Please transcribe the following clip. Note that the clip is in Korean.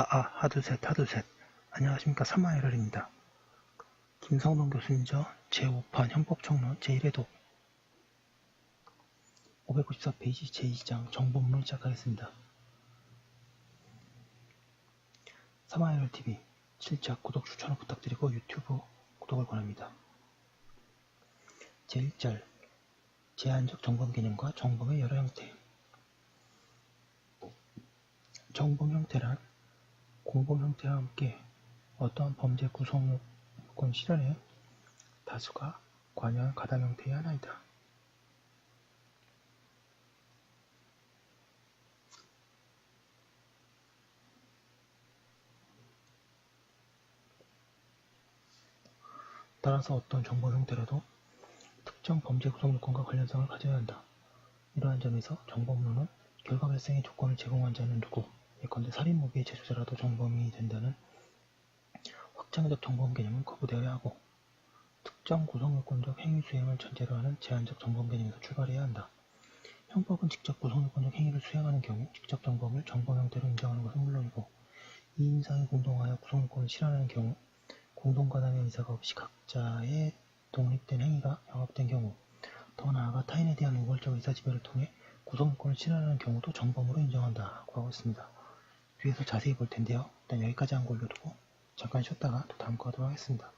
아아 하두셋 하두셋 안녕하십니까 사마이럴입니다. 김성동 교수님저 제5판 형법총론 제1회독 594페이지 제2장 정보문을 시작하겠습니다. 사마이럴TV 7차 구독 추천을 부탁드리고 유튜브 구독을 권합니다. 제1절 제한적 정범 개념과 정범의 여러 형태 정범 형태란 공범 형태와 함께 어떠한 범죄 구성 요건 실현에 다수가 관여한 가담 형태의 하나이다. 따라서 어떤 정보 형태라도 특정 범죄 구성 요건과 관련성을 가져야 한다. 이러한 점에서 정범론은 결과 발생의 조건을 제공한 자는 누구, 예컨대 살인무비의 제조자라도 정범이 된다는 확장적 정범 개념은 거부되어야 하고 특정 구성요건적 행위 수행을 전제로 하는 제한적 정범 개념에서 출발해야 한다. 형법은 직접 구성요건적 행위를 수행하는 경우 직접 정범을 정범 형태로 인정하는 것은 물론이고 이 인상이 공동하여 구성요건을 실현하는 경우 공동가담의 의사가 없이 각자의 독립된 행위가 병합된 경우 더 나아가 타인에 대한 우월적 의사지배를 통해 구성요건을 실현하는 경우도 정범으로 인정한다고 하고 있습니다. 뒤에서 자세히 볼 텐데요. 일단 여기까지 한 걸로 두고 잠깐 쉬었다가 또 다음 거 하도록 하겠습니다.